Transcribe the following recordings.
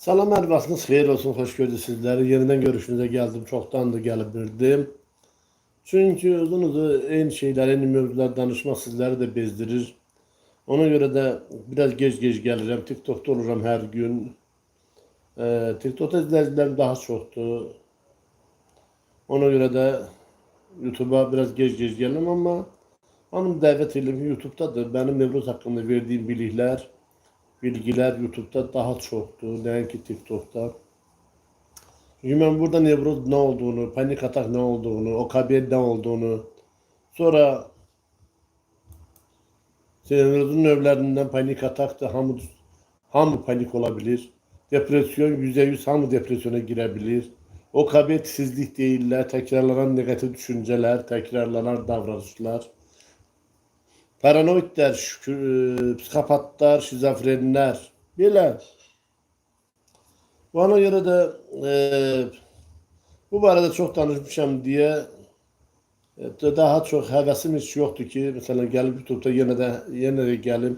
Salam hər vaxtınız xeyir olsun, xoş gördük sizləri. Yenidən görüşünüzə gəldim, çoxdan da gəlib bildim. Çünki uzun eyni şeylər, eyni mövzular danışmaq sizləri də bezdirir. Ona görə də biraz gec-gec gəlirəm. TikTokda oluram hər gün. Ee, TikTokda izləyicilərim daha çoxdur. Ona görə də YouTube'a biraz gec-gec gəlirəm, amma hamını dəvət edirəm ki, YouTube'dadır. Mənim Nevruz haqqında verdiyim biliklər, bilgiler YouTube'da daha çoktu. Nəinki TikTok'ta. Çünkü ben burada nevroz ne olduğunu, panik atak ne olduğunu, OKB ne olduğunu, sonra nevrozun növlərindən panik atak da hamı, hamı panik olabilir. Depresyon %100 hamı depresyona girebilir. OKB tizlik değiller, tekrarlanan negatif düşünceler, tekrarlanan davranışlar. Paranoidler, şükür, e, psikopatlar, şizofrenler. Belə. Bana göre de e, bu barədə çox danışmışam diye e, daha çox həvəsim heç yoxdur ki, məsələn gəlib YouTube'da yenə də yenə də gəlim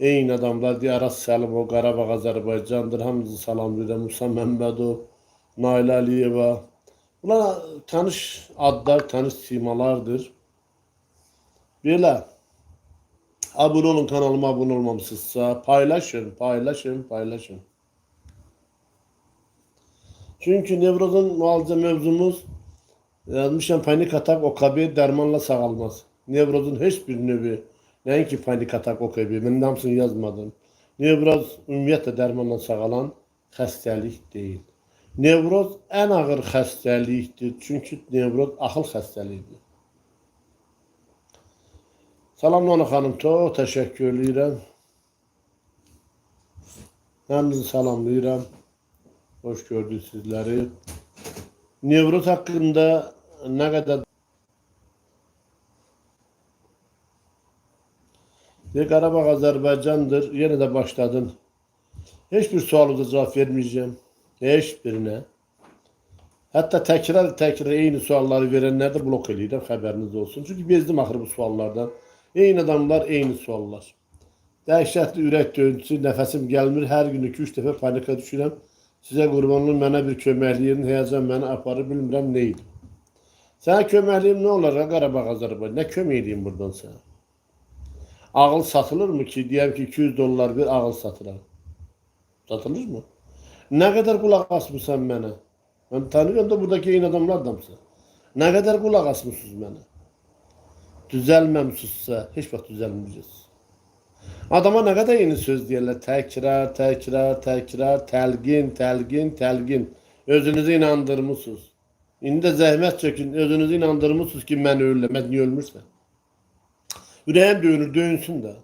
eyni adamlar deyə Aras Səlimov, Qarabağ Azərbaycandır. Hamınızı salamlayıram. Musa Məmmədov, Nailə Aliyeva. Bunlar tanış adlar, tanış simalardır. Belə. Abone olun kanalıma abone olmamışsınızsa paylaşın, paylaşın, paylaşın. Çünkü nevrozun muhalefet mevzumuz yazmışam panik atak OKB dermanla sağalmaz. Nevrozun hiçbir növü nəinki panik atak OKB ben hamısını yazmadım. Nevroz ümumiyyətlə dərmanla sağalan xəstəlik deyil. Nevroz ən ağır xəstəlikdir. Çünki nevroz axıl xəstəliyidir. Salam Nana xanım, çox təşəkkür edirəm. Hamınızı salamlayıram. Hoş gördük sizləri. Nevroz haqqında nə qədər Ve Qarabağ Azərbaycandır. Yenə də başladın. Heç bir sualıza cavab verməyəcəm. Heç birinə. Hətta təkrar təkrar eyni sualları verənləri blok edirəm, xəbəriniz olsun. Çünki bezdim axır bu suallardan. Eyni adamlar, eyni suallar. Dəhşətli ürək döyüntüsü, nəfəsim gəlmir. Hər gün 2-3 dəfə panika düşürəm. Sizə qurbanlığım mənə bir köməkliyin, həyəcan məni aparır, bilmirəm nə idi. Sənə köməkliyim nə olar, Qarabağ Azərbaycan? Nə kömək edeyim buradan sənə? Ağıl satılır mı ki? Deyəm ki 200 dollar bir ağıl satıram. Satılır mı? Nə qədər qulaq asmısan mənə? Mən tanıyorum da buradaki eyni adamlar adamsın. Nə qədər qulaq asmısınız mənə? Düzəlməmsinizsə, heç vaxt düzəlməyəcəksiniz. Adama nə qədər yeni söz deyirlər? Təkrar, təkrar, təkrar, təlqin, təlqin, təlqin. Özünüzü inandırmısınız. İndi də zəhmət çəkin, özünüzü inandırmısınız ki, mən ölürəm. Mən niyə ölmürsən? Ürəyim döyünür, döyünsün də.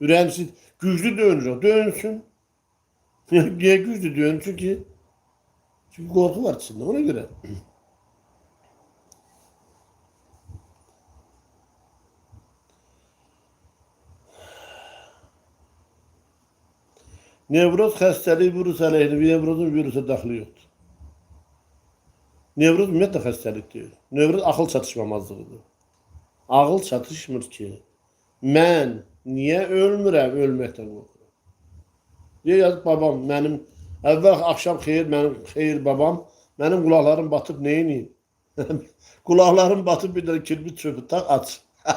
Ürəyim siz güclü döyünür, döyünsün. niyə güclü döyünür? Çünki çünki qorxu var içində, ona görə. Nevroz xəstəliyi virus əleyhinə, nevrozun virusa daxili yoxdur. Nevroz ümumiyyətlə xəstəlik deyil. Nevroz axıl çatışmamazlığıdır. Ağıl çatışmır ki, mən niyə ölmürəm, ölməkdən qorxuram. Deyə yazıb babam, mənim, əvvəl axşam xeyir, mənim xeyir babam, mənim qulaqlarım batıb neyiniyim? qulaqlarım batıb bir dənə kirbit çöpü tak aç.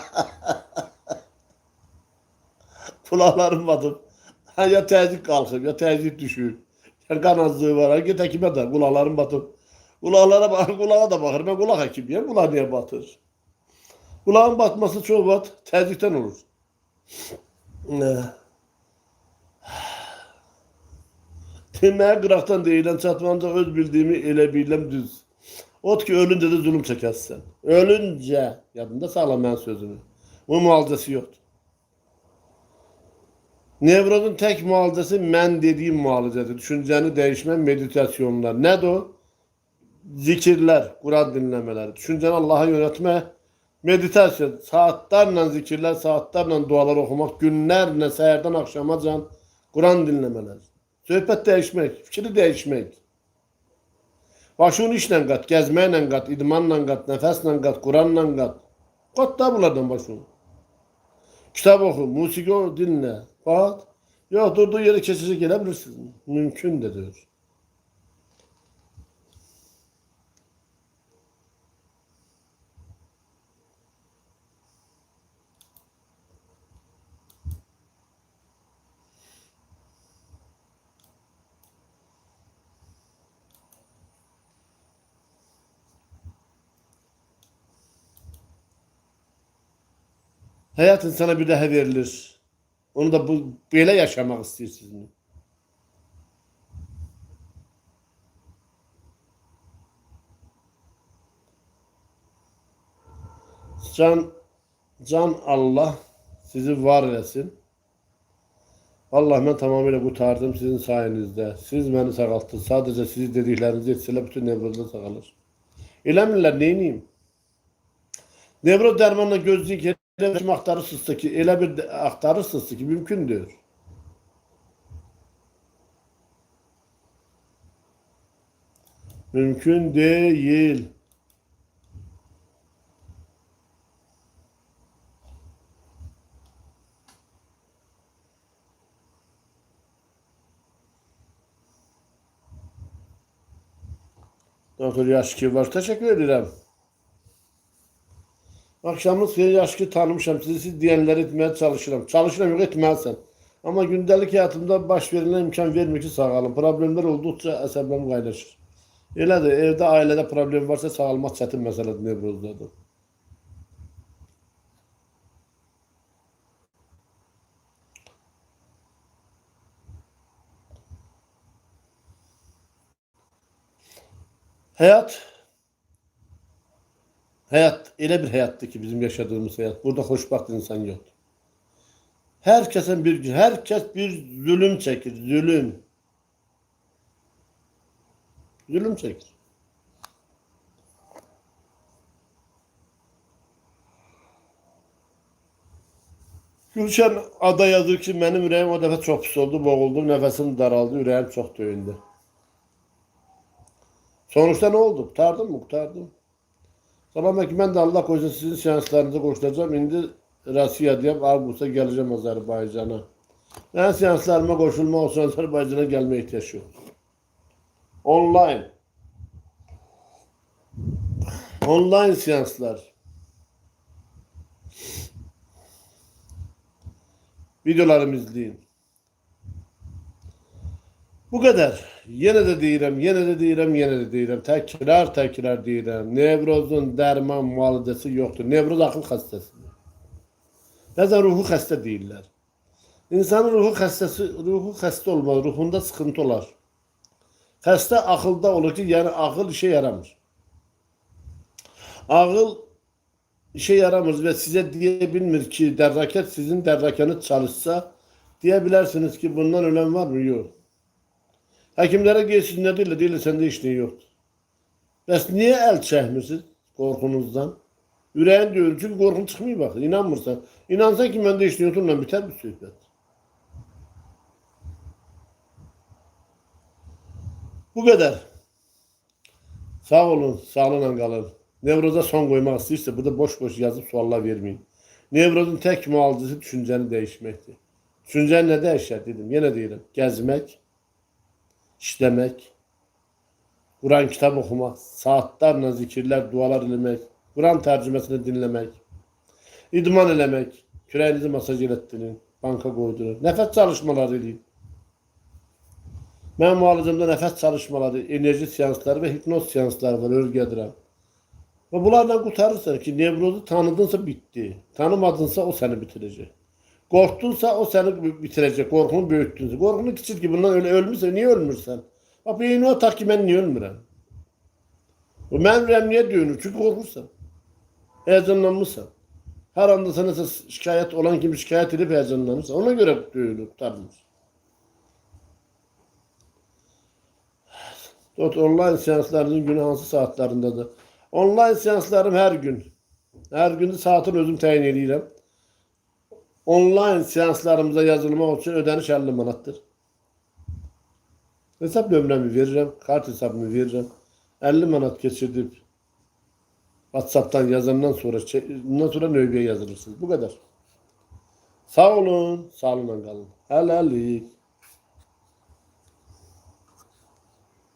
qulaqlarım batıb. Ya təzyiq qalxır, ya təzyiq düşür. Ya qan azlığı var, ha, get həkimə də, qulaqlarım batıb. Qulaqlara baxır, qulağa da baxır. Mən qulaq həkimiyəm, qulaq niyə batır? Qulağın batması çox vaxt təzyiqdən olur. Nə? Demək, qıraqdan deyilən çatmanca öz bildiyimi elə biləm düz. Ot ki, ölüncə də zulüm çəkəsən. Ölüncə, yadında sağla mənim sözümü. Bu müalicəsi yoxdur. Nevrozun tek muhalefeti men dediğim muhalefeti. Düşünceni değişmen meditasyonlar. Ne de o? Zikirler, Kur'an dinlemeler. Düşünceni Allah'a yönetme, meditasyon. Saatlerle zikirler, saatlerle dualar okumak, günlerle seherden akşama can Kur'an dinlemeler. Söhbət değişmek, fikri değişmek. Başın işlə qat, gəzməklə qat, idmanla qat, nəfəslə qat, Kur'anla qat. Qat da bunlardan başın. Kitap oku, musiki dinle. Bak, Yok durduğu yere kesici gelebilirsin. Mümkün de diyor. Hayat insana bir daha verilir. Onu da bu böyle yaşamak istiyorsunuz. Can can Allah sizi var eləsin. Allah ben tamamıyla kurtardım sizin sayenizde. Siz beni sağalttınız. Sadece siz dediklerinizi etseler bütün nevrozda sağalır. Eləmirlər, neyniyim? Nevroz dermanla gözlük bir axtarırsınızsa ki, elə bir axtarırsınızsa ki, mümkündür. Mümkün değil. Doktor Yaşki var. Teşekkür ederim. Akşamınız xeyir yaşki tanımışam. Sizi siz diyenleri etmeye çalışıram. Çalışıram yok etmezsen. Ama gündelik hayatımda baş verilen imkan vermiyor ki sağalım. Problemler oldukça əsəblərim qaynaşır. Elədir, evdə, ailədə problem varsa sağalmaq çətin məsələdir nevrozdadır. Həyat Hayat elə bir həyatdır ki, bizim yaşadığımız hayat. Burada xoşbaxt insan yoxdur. Herkesin bir herkes bir zulüm çekir, zulüm. Zulüm çekir. Gülşen ada yazır ki, benim ürəyim o dəfə çox pis oldu, boğuldum, nəfəsim daraldı, ürəyim çox döyündü. Sonuçta ne oldu? Kurtardım mı? Kurtardım. Ki ben de Allah koysun sizin seanslarınıza koşulacağım. İndi Rusya diyeyim Ağustos'a geleceğim Azerbaycan'a. Ben seanslarıma koşulma olsun Azerbaycan'a gelme ihtiyaç yok. Online. Online seanslar. Videolarımı izleyin. Bu kadar. Yine de deyirəm, yine de deyirəm, yine de deyirəm. Təkrar, təkrar deyirəm. Nevrozun dərman müalicəsi yoxdur. Nevroz axıl xəstəsidir. Bəzən ruhu xəstə deyirlər. İnsanın ruhu xəstəsi, ruhu xəstə olmaz, ruhunda sıxıntı olar. Xəstə axılda olur ki, yəni ağıl işe yaramır. Ağıl işe yaramır və sizə deyə bilmir ki, dərrakət sizin dərrakəniniz çalışsa, deyə bilərsiniz ki, bundan ölən var mı? Yox. Həkimlərə deyirsiz, nə deyirlər? Deyirlər, səndə heç nə yoxdur. Bəs niyə əl çəkmirsiniz qorxunuzdan? Ürəyin deyir, çünki qorxun çıxmıyor bax, inanmırsan. İnansan ki, məndə heç nə yoxdur, onunla bitər bu söhbət. Bu qədər. Sağ olun, sağlıqla qalın. Nevroza son qoymaq istəyirsə, burada boş-boş yazıb suallar verməyin. Nevrozun tək müalicəsi düşüncəni dəyişməkdir. Düşüncəni nə dəyişər dedim, yenə deyirəm. Gəzmək, işləmək, Quran kitab oxumaq, saatlarla zikirlər, dualar eləmək, Quran tərcüməsini dinləmək, idman eləmək, kürəyinizi masaj elətdirin, banka qoydurun, nəfəs çalışmaları eləyin. Mənim müalicəmdə nəfəs çalışmaları, enerji seansları və hipnoz seansları var, örgədirəm. Və bunlardan qurtarırsan ki, nevrozu tanıdınsa bitdi. Tanımadınsa o səni bitirəcək. Qorxdunsa o səni bitirəcək. Qorxunu böyütdünsə. Qorxunu kiçik ki, bundan öyle ölmürsən, niyə ölmürsən? Bax, beynine tak ki, mən niyə ölmürəm? O mən ürəm niyə döyünür? Çünki qorxursan. Heyecanlanmışsan. Hər anda sənə şikayət olan kimi şikayət edib heyecanlanırsan. Ona görə döyünür, tutarmış. Dört online seanslarının günü hansı saatlarındadır? Online seanslarım hər gün. Hər gün saatını özüm təyin edirəm. Online seanslarımıza yazılmaq üçün ödəniş 50 manatdır. Hesab nömrəmi verirəm, kart hesabımı verirəm. 50 manat keçirdib WhatsApp'tan yazandan sonra bundan sonra növbəyə yazılırsınız. Bu kadar. Sağ olun. Sağ olun kalın. Helalik.